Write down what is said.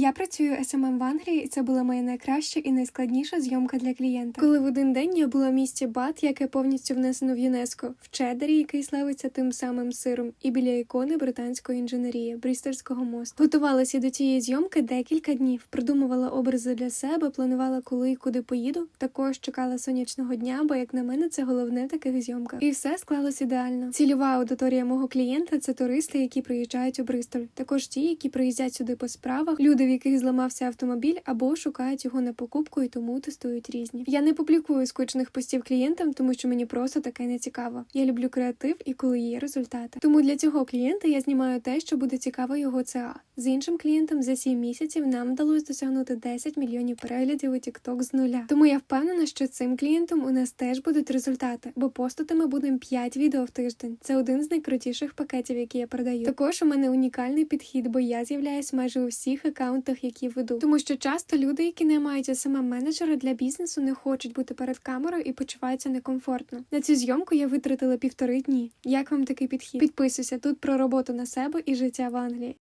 Я працюю SMM в Англії, і це була моя найкраща і найскладніша зйомка для клієнта. Коли в один день я була в місті Бат, яке повністю внесено в ЮНЕСКО, в Чедері, який славиться тим самим сиром, і біля ікони британської інженерії, Брістольського мосту. Готувалася до цієї зйомки декілька днів, придумувала образи для себе, планувала, коли і куди поїду. Також чекала сонячного дня, бо як на мене це головне таких зйомках. І все склалось ідеально. Цільова аудиторія мого клієнта це туристи, які приїжджають у Бристоль. Також ті, які приїздять сюди по справах, люди, в яких зламався автомобіль, або шукають його на покупку і тому тестують різні. Я не публікую скучних постів клієнтам, тому що мені просто таке не цікаво. Я люблю креатив і коли є результати. Тому для цього клієнта я знімаю те, що буде цікаво його ЦА. З іншим клієнтом за 7 місяців нам вдалося досягнути 10 мільйонів переглядів у TikTok з нуля. Тому я впевнена, що цим клієнтом у нас теж будуть результати, бо постити ми будемо 5 відео в тиждень. Це один з найкрутіших пакетів, які я продаю. Також у мене унікальний підхід, бо я з'являюсь майже у всіх акаунтах, які веду. Тому що часто люди, які не мають саме менеджера для бізнесу, не хочуть бути перед камерою і почуваються некомфортно. На цю зйомку я витратила півтори дні. Як вам такий підхід? Підписуйся тут про роботу на себе і життя в Англії.